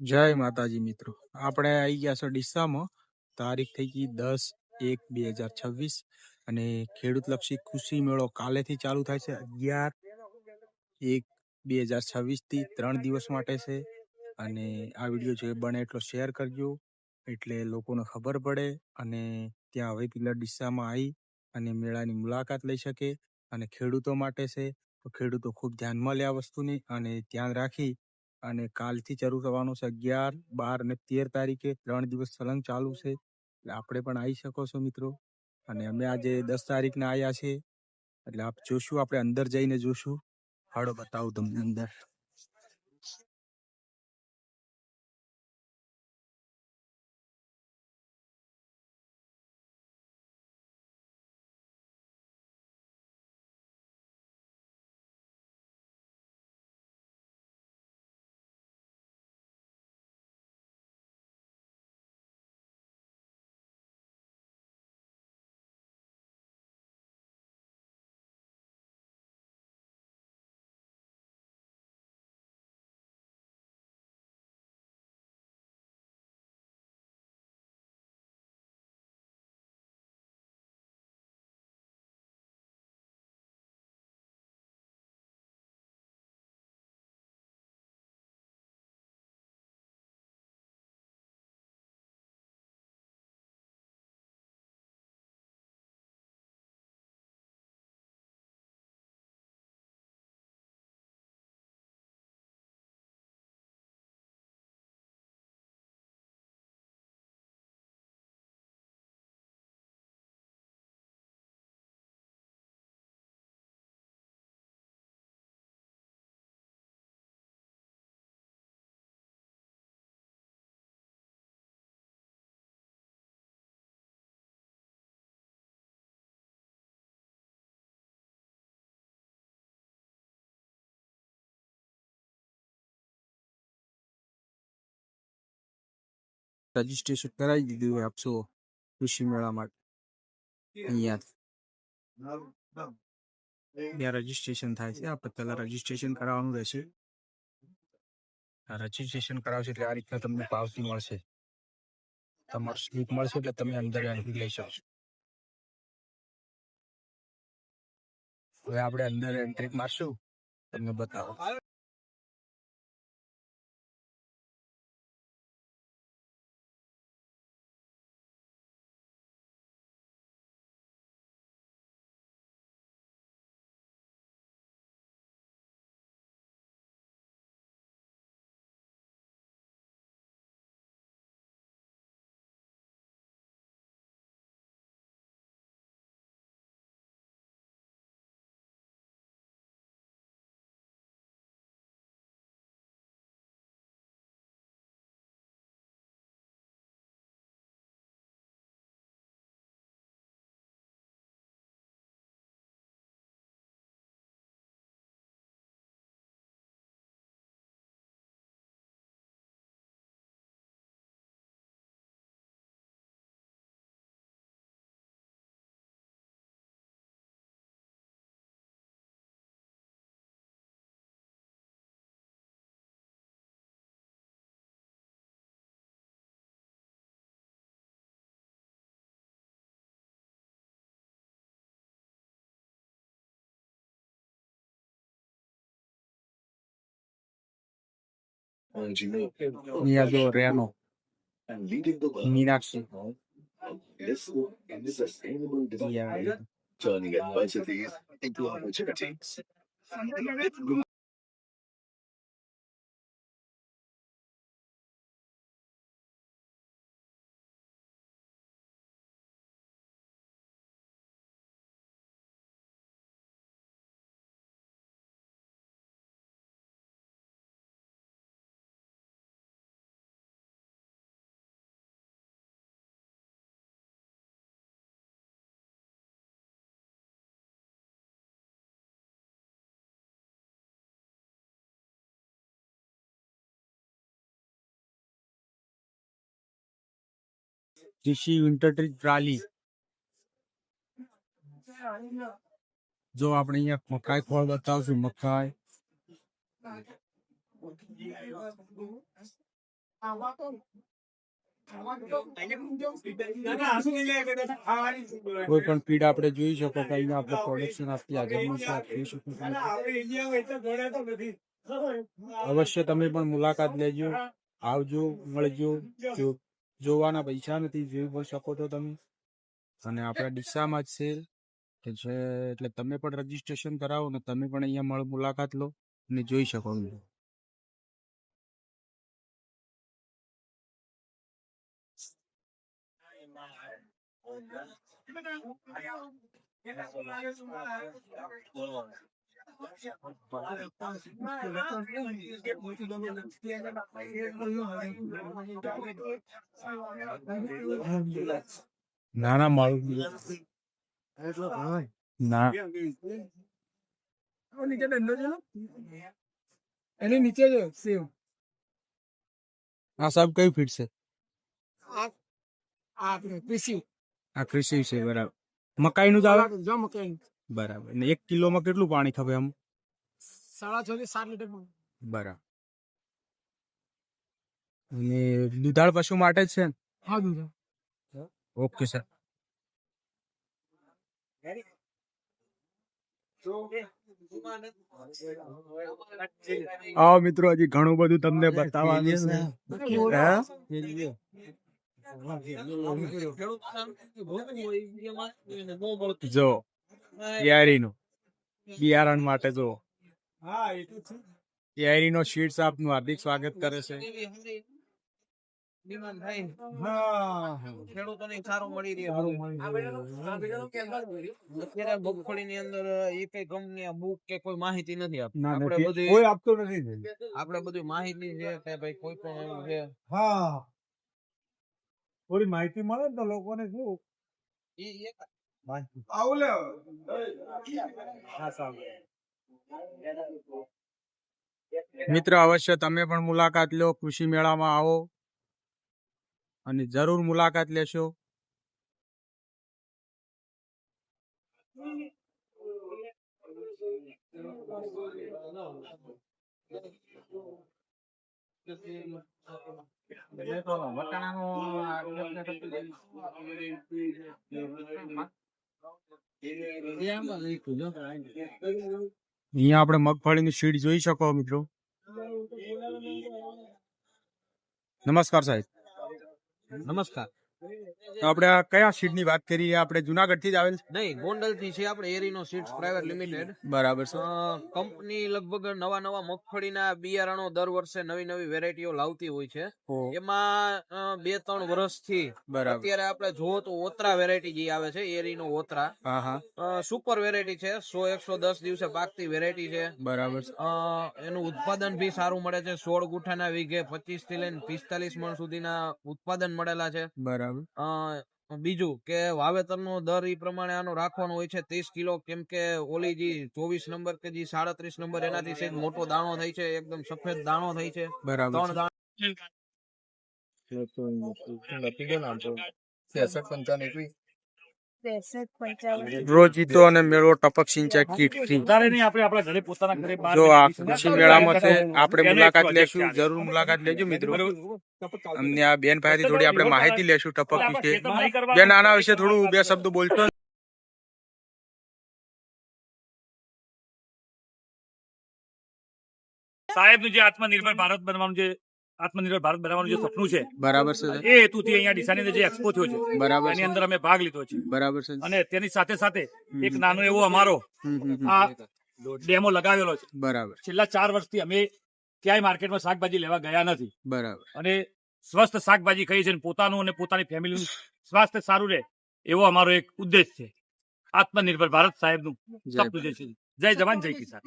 જય માતાજી મિત્રો. આપણે આવી ગયા છો ડીસામાં. તારીખ થઈ ગઈ દસ એક બે હજાર છવ્વીસ. અને ખેડૂતલક્ષી ખુશી મેળો કાલેથી ચાલુ થાય છે અગિયાર એક બે હજાર છવ્વીસથી ત્રણ દિવસ માટે છે. અને આ વીડિયો જો બને એટલો શેર કરજો, એટલે લોકોને ખબર પડે અને ત્યાં હવે પેલા ડીસામાં આવી અને મેળાની મુલાકાત લઈ શકે અને ખેડૂતો માટે છે. તો ખેડૂતો ખૂબ ધ્યાનમાં લે આ વસ્તુની અને ધ્યાન રાખી અને કાલથી શરૂ થવાનું છે અગિયાર, બાર અને તેર તારીખે ત્રણ દિવસ સલંગ ચાલુ છે. એટલે આપણે પણ આવી શકો છો મિત્રો. અને અમે આજે દસ તારીખના આવ્યા છે એટલે આપ જોશું, આપણે અંદર જઈને જોશું. હાડો બતાવું તમને અંદર. રજીસ્ટ્રેશન કરાવી દીધું હોય આપશો કૃષિ મેળા માટે? અહીંયા ત્યાં રજીસ્ટ્રેશન થાય છે. આપણે પહેલાં રજીસ્ટ્રેશન કરાવવાનું રહેશે. રજીસ્ટ્રેશન કરાવશે એટલે આ રીતના તમને પાવતી મળશે. તમારું સ્લીપ મળશે એટલે તમે અંદર એન્ટ્રી લઈ શકશો હવે આપણે અંદર એન્ટ્રી મારશું. તમને બતાવો. On and leading the world Meenakshi, this in sustainable development, yeah. turning adversities into opportunities. કૃષિ વિન્ટર ટ્રાલી જો આપણે અહીંયા મકાઈ ફળ બતાવશું મકાઈ કોઈ પણ ફીડ આપણે જોઈ શકો કે અહીંયા આપણે પ્રોડક્શન આપતી જોઈ શકો છો. અવશ્ય તમે પણ મુલાકાત લેજો આવજો મળજો જો જોવાના પૈસા નથી જોઈ શકો છો તમે. અને આપણા ડીસામાં જ છે કે છે, એટલે તમે પણ રજીસ્ટ્રેશન કરાવો ને તમે પણ અહીંયા મળ, મુલાકાત લો અને જોઈ શકો છો ના ના મારું ના. એની નીચે જો સેવ. આ સાહેબ કઈ ફીડ છે? આ કૃષિ. આ કૃષિ છે બરાબર. મકાઈનું જ આવે? જો મકાઈ બરાબર. ને એક કિલોમાં કેટલું પાણી ખપે આમ? સાડા છ થી સાત લીટર બરાબર. અને દુધાળ પશુ માટે જ છે ને? હા દુધાળ. Okay sir. આવો મિત્રો હજી ઘણું બધું તમને બતાવવાનું છે. જો. યારીનું. બિયારણ માટે જો. યારીનો શીટ્સ આપનું હાર્દિક સ્વાગત કરે છે. ખેડૂતોને સારું મળી રહ્યું અત્યારે મગફળીની અંદર એ કઈ કંપની બુક કે કોઈ માહિતી નથી આપણે બધી કોઈ આપતો નથી આપણે બધી માહિતી છે કે ભાઈ કોઈ પણ છે. હા. થોડી માહિતી મળે ને તો લોકોને શું? મિત્ર અવશ્ય તમે પણ મુલાકાત લો કૃષિ મેળામાં આવો અને જરૂર મુલાકાત લેશો. અહીંયા આપણે મગફળીની શીડ જોઈ શકો મિત્રો. નમસ્કાર સાહેબ. નમસ્કાર. આપણે આ કયા શીડની વાત કરી? રહ્યા આપણે જુનાગઢથી જ આવેલ છે? નહીં ગોંડલથી છે આપણે એરીનો સીડ્સ પ્રાઇવેટ લિમિટેડ બરાબર છે. કંપની લગભગ નવા નવા મગફળીના બિયારણો દર વર્ષે નવી નવી વેરાયટીઓ લાવતી હોય છે. એમાં બે ત્રણ વર્ષથી અત્યારે આપણે જોવો તો ઓતરા વેરાયટી જે આવે છે એરીનો ઓતરા. સુપર વેરાયટી છે સો એકસો દસ દિવસે પાકતી વેરાયટી છે. બરાબર એનું ઉત્પાદન બી સારું મળે છે સોળ ગુઠાના વીઘે પચીસથી લઈને પિસ્તાલીસ મણ સુધીના ઉત્પાદન મળેલા છે. બરાબર. બીજું કે વાવેતરનો દર ઈ પ્રમાણે આનો રાખવાનો હોય છે ત્રીસ કિલો કેમ કે ઓલી જે ચોવીસ નંબર કે જે સાડત્રીસ નંબર એનાથી સેજ મોટો દાણો થાય છે એકદમ સફેદ દાણો થાય છે બરાબર ત્રણ દાણો પંચાવન રોજીતો અને મેળો ટપક સિંચાઈ કીટ ફ્રી વધારે નહીં આપણે આપણા ઘરે પોતાના ઘરે બહાર જો આ કૃષિ મેળામાં છે આપણે મુલાકાત લેશું જરૂર મુલાકાત લેજો મિત્રો અમને આ બેન પાસેથી થોડી આપણે માહિતી લેશું ટપક વિશે બેન આના વિશે થોડું બે શબ્દો સાહેબનું જે આત્મનિર્ભર ભારત બનવાનું જે આત્મનિર્ભર ભારત બનાવવાનું જે સપનું છે બરાબર છે એ હેતુથી અહીંયા ડીસાની અંદર જે એક્સપો થયો છે બરાબર એની અંદર અમે ભાગ લીધો છે. બરાબર છે. અને તેની સાથે સાથે એક નાનો એવો અમારો. આ ડેમો લગાવેલો છે. બરાબર. છેલ્લા ચાર વર્ષથી અમે ક્યાંય માર્કેટમાં શાકભાજી લેવા ગયા નથી. બરાબર. અને સ્વસ્થ શાકભાજી ખાઈએ છીએ પોતાનું અને પોતાની ફેમિલીનું સ્વાસ્થ્ય સારું રહે એવો અમારો એક ઉદ્દેશ છે. આત્મનિર્ભર ભારત સાહેબનું સપનું જે છે. જય જવાન જય કિસાન.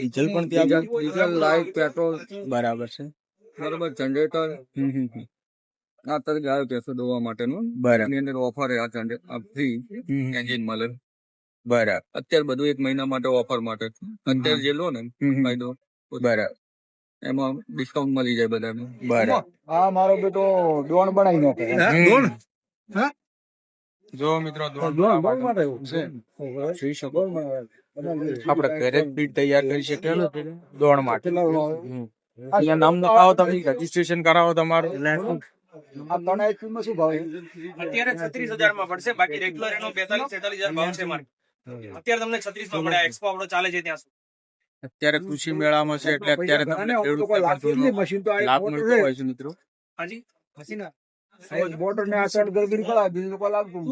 ડીઝલ પણ ત્યાં ડીઝલ લાઈટ પેટ્રોલ બરાબર છે. બરાબર જનરેટર. આ તર ગાયો કેસો દોવા માટેનું. બરાબર. એની અંદર ઓફર આ જનરે- આ ફ્રી. એન્જિન મળે. બરાબર. અત્યારે બધું એક મહિના માટે ઓફર માટે અત્યારે જે લો ને. ફાયદો બરાબર. એમાં ડિસ્કાઉન્ટ મળી જાય બધાને. બરાબર. આ મારો બેટો ડોન બનાવી નાખે. હમ. જો મિત્રો ડોન બનાવવા માટે છે. જોઈ શકો. આપણે ઘરે જ ફીડ તૈયાર કરી શકીએ ને દોડ માટે અહીંયા નામ નખાવો તમે રજીસ્ટ્રેશન કરાવો તમારું. અત્યારે છત્રીસ હજારમાં પડશે બાકી રેગ્યુલર એનો બેતાલીસ તેતાલીસ હજાર ભાવ છે મારે. અત્યારે તમને છત્રીસમાં પડે એક્સપો આપણો ચાલે છે ત્યાં સુધી. અત્યારે કૃષિ મેળામાં છે એટલે અત્યારે તમને ખેડૂત મશીન તો લાભ મળતો હોય છે મિત્રો. હાજી? મોટર ને આ સાઈડ ગરગડી બીજું લોકો લાગતું.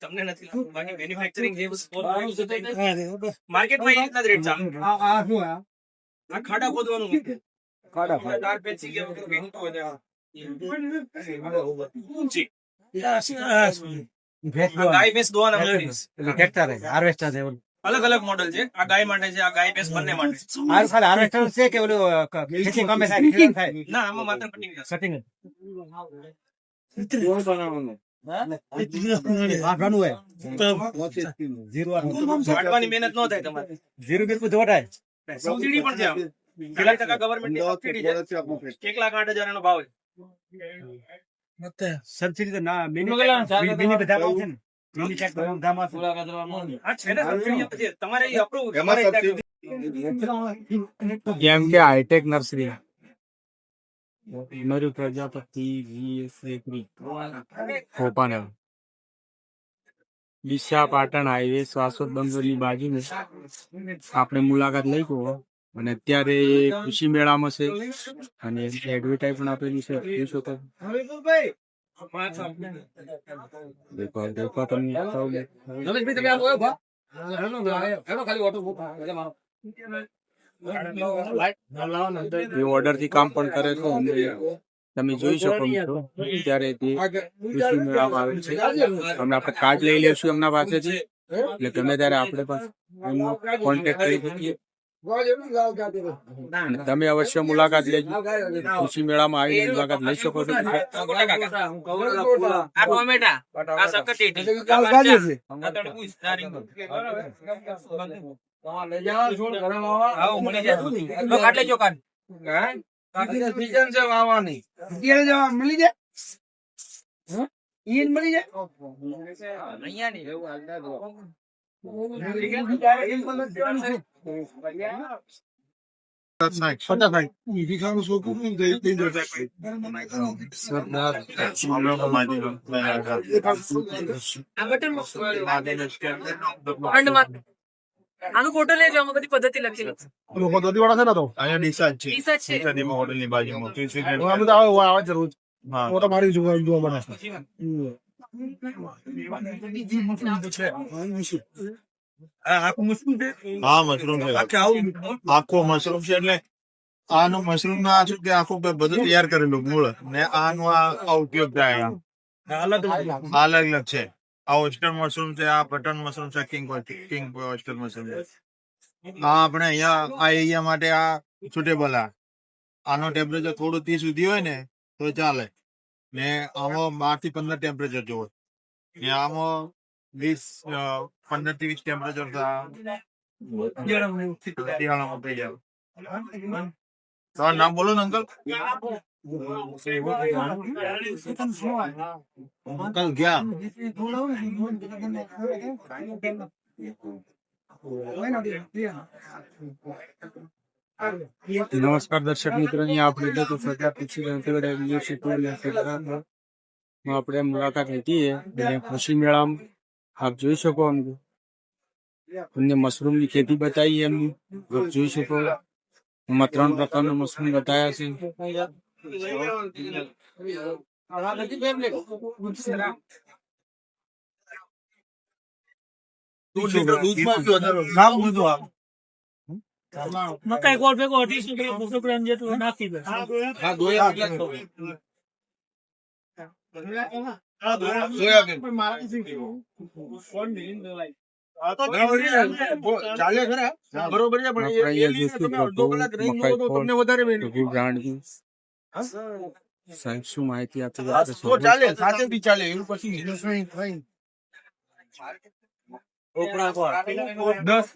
તમને નથી લાગતું. બાકી મેન્યુફેક્ચરિંગ જે માર્કેટમાં એ રીતના જ રેટ ચાલે. આ આ શું આ? આ ખાડા ખોદવાનું ખાડા ખાડા. ટાર પેચી ગયા વગર કંઈ હોય ત્યાં. ઊંચી. ગાય ભેંસ દોવાના machines. અલગ અલગ મોડલ છે. આ ગાય માટે છે આ ગાય ભેંસ બંને માટે ના આમાં માત્ર કટિંગ વાટવાની મહેનત ન થાય તમારે સબસિડી પણ છે આમાં. કેટલા ટકા ગવર્મેન્ટ સબસિડી ને એ કે hi tech nursery Prajapati VS એકરી ભોપાનગર ડીસા પાટણ હાઈવે શ્વાસોદ બંદરની બાજુમાં આપણે મુલાકાત લઈ ગયો અને અત્યારે કૃષિ મેળામાં છે અને એડવર્ટાઈઝ પણ આપેલી છે જોશો તો તમે આવો ઊભા. હેલો ખાલી ઓટો. એ ઓર્ડરથી કામ પણ કરે છે તમે જોઈ શકો ત્યારે તે આવે છે હમણાં આપણે કાર્ડ લઈ લેશું એમના પાસેથી એટલે ગમે ત્યારે આપણે પાસે એમનો કોન્ટેક્ટ કરી શકીએ તમે અવશ્ય મુલાકાત લેજો કૃષિ મેળામાં આવીને મુલાકાત લઈ શકો છો કાલ છીએ. આ તરબૂચ, આ રીંગણ. આવો, મળી જાય. લો, કાઢ લેજો કાઢ. અત્યારે જવા મળી જાય હં? ઈયન મળી જાય અહીંયા નહીં. આનો ફોટો લેજો આમાં બધી પદ્ધતિ લખેલી છે. અહીંયા ડીસા છે. ડીસા છે. ડીસા દીમા હોટલની બાજુમાં. હા. ફોટો મારી જોવા જોવા મળે. હા. મશરૂમ છે? આખો મશરૂમ છે એટલે આનું મશરૂમ ના શું કે આખું બધું તૈયાર કરેલું મૂળ ને આનો આ આ ઉપયોગ થાય. અલગ અલગ છે. આ ઓસ્ટર મશરૂમ છે, આ બટન મશરૂમ છે કિંગ કિંગ ઓસ્ટર મશરૂમ છે. આ આપણે અહીંયા, આ એરિયા માટે આ સુટેબલ આ. આનો ટેમ્પરેચર થોડું ત્રીસ સુધી હોય ને, તો ચાલે. ને આમાં બારથી પંદર ટેમ્પરેચર જોવે ને આમાં વીસ પંદરથી વીસ ટેમ્પરેચર શિયાળામાં નામ બોલો ને અંકલ. અંકલ ગયા નમસ્કાર દર્શક મિત્રો અહીંયા આપણે બધું સરકાર પૂછી રહ્યા છે બધા વીડિયો શીખવાડે છે બરાબર. આપણે મુલાકાત લીધી છે અને કૃષિ મેળામાં આપ જોઈ શકો એમ તમને મશરૂમની ખેતી બતાવી એમની આપ જોઈ શકો એમાં ત્રણ પ્રકારના મશરૂમ બતાવ્યા છે મકાઈ ગોળ ભેગો અઢીસો ગ્રામ બસો ગ્રામ જેટલું નાખી દે? ચાલે ખરા બરોબર છે પણ તમને વધારે સાહેબ શું માહિતી આપી ચાલે સાથે સાંભળીએ. ચાલે એવું પછી દસ?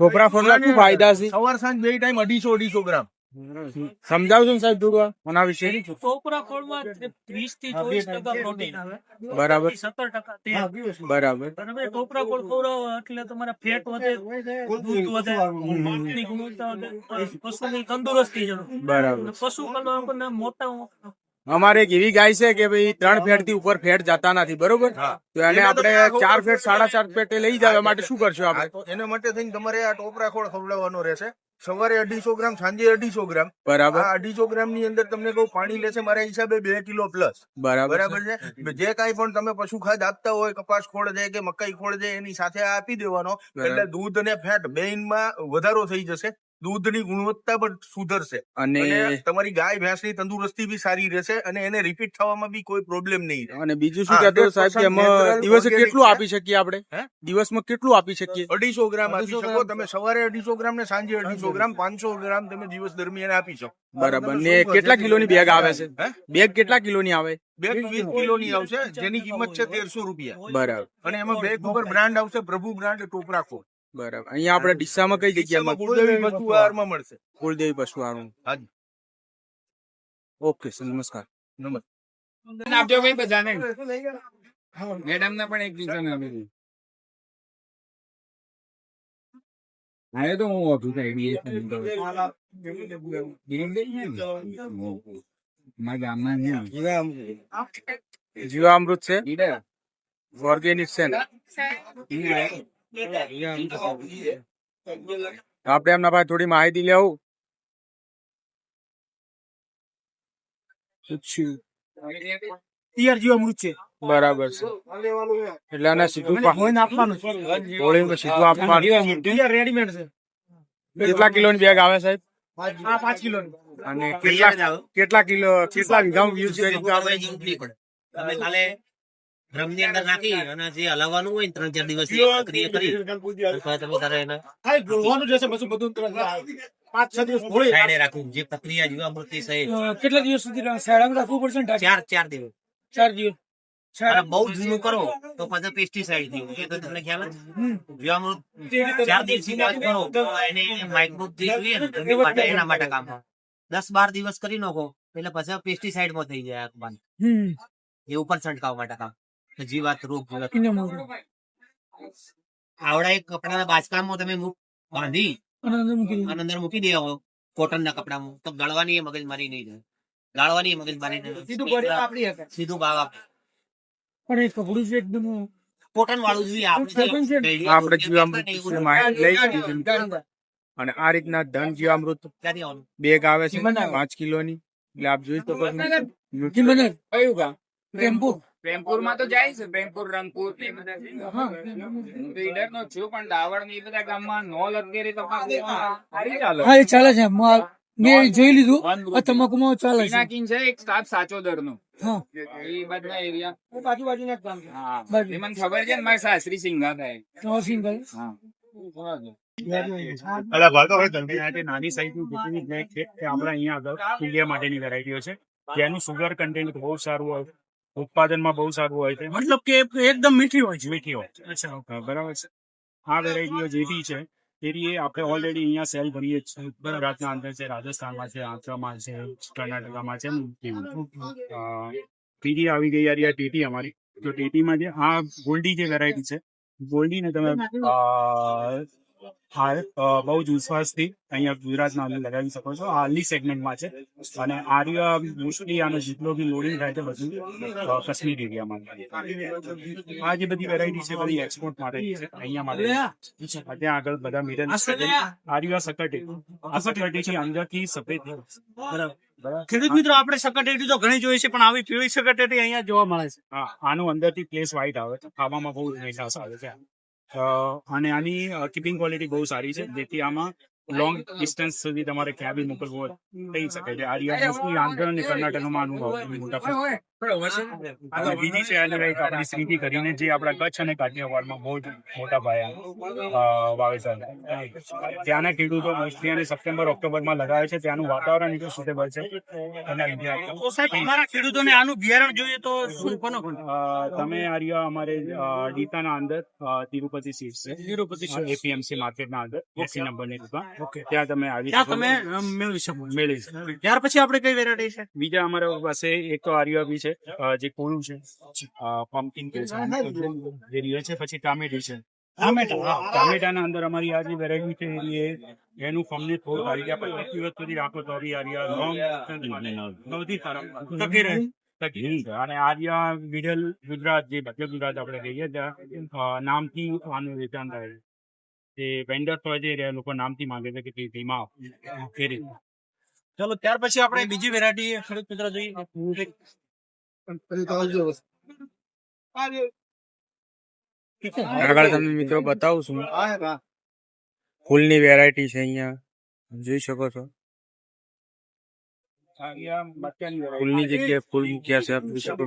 કોપરા ફળના શું ફાયદા છે? સવાર સાંજ બે ટાઈમ અઢીસો અઢીસો ગ્રામ. સમજાવજો ને સાહેબ થોડું આના વિશે. ટોપરા ખોળમાં ત્રીસથી ચોવીસ ટકા પ્રોટીન બરાબર. સત્તર ટકા બરાબર. બરાબર ટોપરા ખોળ ખવડાવો એટલે તમારા ફેટ વધે દૂધ વધે દૂધની ગુણવત્તા વધે પશુની તંદુરસ્તી. બરાબર. પશુ આપણને મોટા અમારે એક એવી ગાય છે કે ભાઈ ત્રણ ફેટથી ઉપર ફેટ જતા નથી બરોબર? તો એને આપણે ચાર ફેટ સાડા ચાર ફેટે લઈ જવા માટે શું કરશું આપણે? તો એના માટે થઈને તમારે આ ટોપરા ખોળ ખવડાવવાનો રહેશે. સવારે અઢીસો ગ્રામ સાંજે અઢીસો ગ્રામ. બરાબર. અઢીસો ગ્રામની અંદર તમને કહું પાણી લેશે મારા હિસાબે બે કિલો પ્લસ બરાબર બરાબર છે? જે કાંઈ પણ તમે પશુ ખાદ આપતા હોય કપાસ ખોળ છે કે મકાઈ ખોળ છે એની સાથે આ આપી દેવાનો. એટલે દૂધ અને ફેટ બેઈનમાં વધારો થઈ જશે. દૂધની ગુણવત્તા પણ સુધરશે. અને તમારી ગાય ભેંસની તંદુરસ્તી બી સારી રહેશે અને એને રિપીટ થવામાં બી કોઈ પ્રોબ્લેમ નહીં અને બીજું શું કહેતો સાહેબ કે 100% એમાં દિવસે કેટલું આપી શકીએ આપણે? દિવસમાં કેટલું આપી શકીએ? અઢીસો ગ્રામ આપી 250 શકો. તમે સવારે અઢીસો ગ્રામ ને સાંજે અઢીસો ગ્રામ પાંચસો ગ્રામ તમે દિવસ દરમિયાન આપી શકો. બરાબર. ને કેટલા કિલોની બેગ આવે છે? બેગ કેટલા કિલોની આવે? બેગ વીસ કિલોની આવશે. જેની કિંમત છે તેરસો રૂપિયા. બરાબર. અને એમાં બેગ ઉપર બ્રાન્ડ આવશે પ્રભુ બ્રાન્ડ ટોપ રાખો બરાબર. અહીંયા આપણે ડીસામાં કઈ જગ્યામાં કુળદેવી આહારમાં મળશે. કુલદેવી પશુ આનું હાજી. ઓકે સર નમસ્કાર. આપજો ભાઈ બધાને. મેડમ ને પણ એક બીજા ને આપી હા એ તો હું ઓછું થાય મારા ગામમાં ને જીવામૃત છે? ઓર્ગેનિક છે ને? આપણે એમના પાસે થોડી માહિતી લેવું? બરાબર છે. એટલે આને સીધું પા- સીધું આપવાનું. રેડીમેડ છે. કેટલા કિલોની બેગ આવે સાહેબ? પાંચ કિલો અને કેટલા કેટલા કિલો કેટલા વીઘામાં યુઝ કરી તમે કાલે ડ્રમની અંદર નાખી અને જે હલાવવાનું હોય ત્રણ ચાર દિવસ પ્રક્રિયા કરી. તમે તારે એને ગોળવાનું રહેશે પછી બધું પાંચ છ દિવસ ગોળી સાઈડે રાખવું. જે પ્રક્રિયા જીવામૃતની છે કેટલા દિવસ સુધી રાખવું પડશે ચાર ચાર દિવસ. ચાર દિવસ. બહુ જૂનું કરો તો પછી પેસ્ટિસાઇડ થયું એ તો તમને ખ્યાલ જ? જીવામૃત ચાર દિવસ કરો. તો એને માઇક્રોબ એના માટે કામ દસ બાર દિવસ કરી નાખો એટલે પછી પેસ્ટિસાઇડમાં થઈ જાય એવું પણ હમ. એ છંટકાવ માટે કામ. જીવાત રોગ. આવડા એક કપડાના બાચકામાં તમે બાંધી. અને અંદર મૂકી દે. અને અંદર કોટન ના કપડામાં. તો ગાળવાની મગજ મારી નહીં જાય. ગાળવાની મગજ મારી નહીં સીધું આપણી સીધું ભાવ આપે. પણ એ કપડું છે એકદમ કોટન વાળું જોઈએ આપણે. આપણે જીવામૃત લઈ લીધી. અને આ રીતના ધન જીવામૃત બેગ આવે છે પાંચ કિલોની. એટલે આપ જોઈ શકો ટેમ્પો પ્રેમપુરમાં તો જાય છે પ્રેમપુર રંગપુર ને બધા હું તો ઈડર નો છું પણ દાવડ ને એ બધા ગામમાં નો લગેરી તો સારી ચાલે. હા એ ચાલે છે. મેં જોઈ લીધું. આ તમાકુમાં ચાલે છે. છે એક સ્ટાફ સાચો દર નો એ બધા એરિયા. બાજુ બાજુના જ ગામ છે. હા. મને ખબર છે ને મારા સાસરી સિંગા થાય સિંગલ. હા. અલા ભાતો હવે ધંધી આ નાની સાઈઝની જેટલી બ્લેક છે આપણે અહીંયા આગળ ઇન્ડિયા માટેની વેરાયટીઓ છે. જેનું સુગર કન્ટેન્ટ બહુ સારું હોય. ઉત્પાદનમાં બહુ સારું હોય છે. મતલબ કે એકદમ મીઠી હોય છે. મીઠી હોય. અચ્છા બરાબર છે. આ વેરાયટીઓ જે બી છે એ આપણે ઓલરેડી અહીંયા સેલ કરીએ છીએ. ગુજરાતના અંદર છે રાજસ્થાનમાં છે આંધ્રમાં છે કર્ણાટકામાં છે ટીટી આવી ગઈ યાર ટીટી અમારી. તો ટીટીમાં જે આ ગોલ્ડી જે વેરાયટી છે ગોલ્ડીને તમે હાલ બહુ જ વિશ્વાસથી અહીંયા ગુજરાતના અંદર લગાવી શકો છો. હાલની સેગમેન્ટમાં છે. અને આર્ય મોસ્ટલી આનો જેટલો બી લોડિંગ થાય છે બધું કાશ્મીર એરિયામાં. આ જે બધી વેરાયટી છે બધી એક્સપોર્ટ માટે છે અહીંયા માટે ત્યાં આગળ બધા મિરર આર્ય સકટી આ સકટી છે અંદરથી સફેદ. બરાબર. ખેડૂત મિત્રો આપણે સકટેટી તો ઘણી જોઈએ છે પણ આવી પીળી સકટેટી અહીંયા જોવા મળે છે. આનું અંદરથી પ્લેસ વાઈટ આવે છે. ખાવામાં બહુ મજા આવે છે. અને આની કીપિંગ ક્વોલિટી બહુ સારી છે. જેથી આમાં લોંગ ડિસ્ટન્સ સુધી તમારે ક્યાં બી મોકલવું હોય થઈ શકે છે. આ રિયા આંધ્ર અને કર્ણાટકમાં અનુભવ મોટા. બીજી છે અને એક આપણી શ્રીજી કરીને જે આપણા કચ્છ અને કાઠિયાવાડમાં બહુ જ મોટા પાયા વાવેતર ત્યાંના ખેડૂતો મોસ્ટલી અને સપ્ટેમ્બર ઓક્ટોબરમાં લગાવે છે. ત્યાંનું વાતાવરણ એટલું સુટેબલ છે. એના લીધે ખેડૂતોને આનું બિયારણ જોઈએ તો શું કોનો તમે આ રહ્યા અમારે ડીતાના અંદર તિરુપતિ સીટ છે. તિરુપતિ એપીએમસી માર્કેટના અંદર એસી નંબરની દુકાન. ત્યાં તમે આવી ત્યાં તમે મેળવી શકો મેળવી શકો. ત્યાર પછી આપણે કઈ વેરાયટી છે? બીજા અમારા પાસે એક તો આર્યા બી છે જે કોળું છે પમ્પકિન કે છે જે રીએ છે પછી ટામેટી છે. ટામેટા. ટામેટાના અંદર અમારી આ જે વેરાયટી છે એ એનું ફમને થોડું સારી ગયા પણ એક દિવસ સુધી રાખો તો બી આર્યા સૌથી સારા. ટકી રહે. અને આર્યા વિડલ ગુજરાત જે મધ્ય ગુજરાત આપણે કહીએ ત્યાં નામથી આનું વેચાણ થાય છે. જે વેન્ડર્સ હોય છે એ લોકો નામથી માંગે છે કે ધીમા આપો. એ રીતે. ચલો ત્યાર પછી આપણે બીજી વેરાયટી ખેડૂત મિત્ર જોઈએ. આગળ તમને મિત્રો બતાવું છું. ફૂલની વેરાયટી છે અહીંયા. જોઈ શકો છો. ફૂલની જગ્યાએ ફૂલ મૂક્યા છે આપ શકો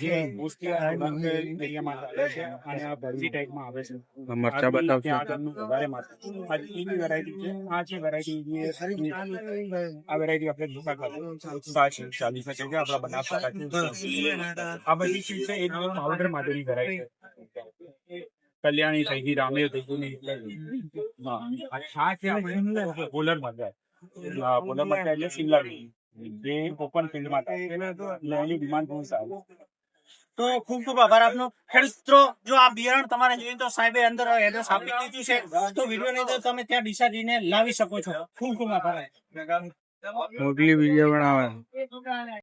જે મોસ્ટલી આ બંગ એરિયામાં આવે છે અને આ ભરજી ટાઈપમાં આવે છે. મરચા બતાવશો. વધારે માત્રા. આ એની variety છે. આ છે વેરાયટી જે આ વેરાયટી આપણે દુકાન પર સાચી ચાલીસ છે કે આપણા બનાસકાંઠા આ બધી ચીજ છે એક પાવડર માટેની વેરાયટી કલ્યાણી થઈ ગઈ રામે થઈ ગઈ હા. અને આ છે આપણે બોલર મરચાં પોલર મરચાં એટલે શિમલા મિર્ચ જે ઓપન ફિલ્ડમાં થાય એની ડિમાન્ડ બહુ સારી. તો ખૂબ ખૂબ આભાર આપનો. ખેડૂતો જો આ બિયારણ તમારે જોઈએ તો સાહેબે અંદર એડ્રેસ આપી દીધું છે. તો વીડિયો નહીં તો તમે ત્યાં ડીસા જઈને લાવી શકો છો. ખૂબ ખૂબ આભાર. મોગલી વીડિયો બનાવે.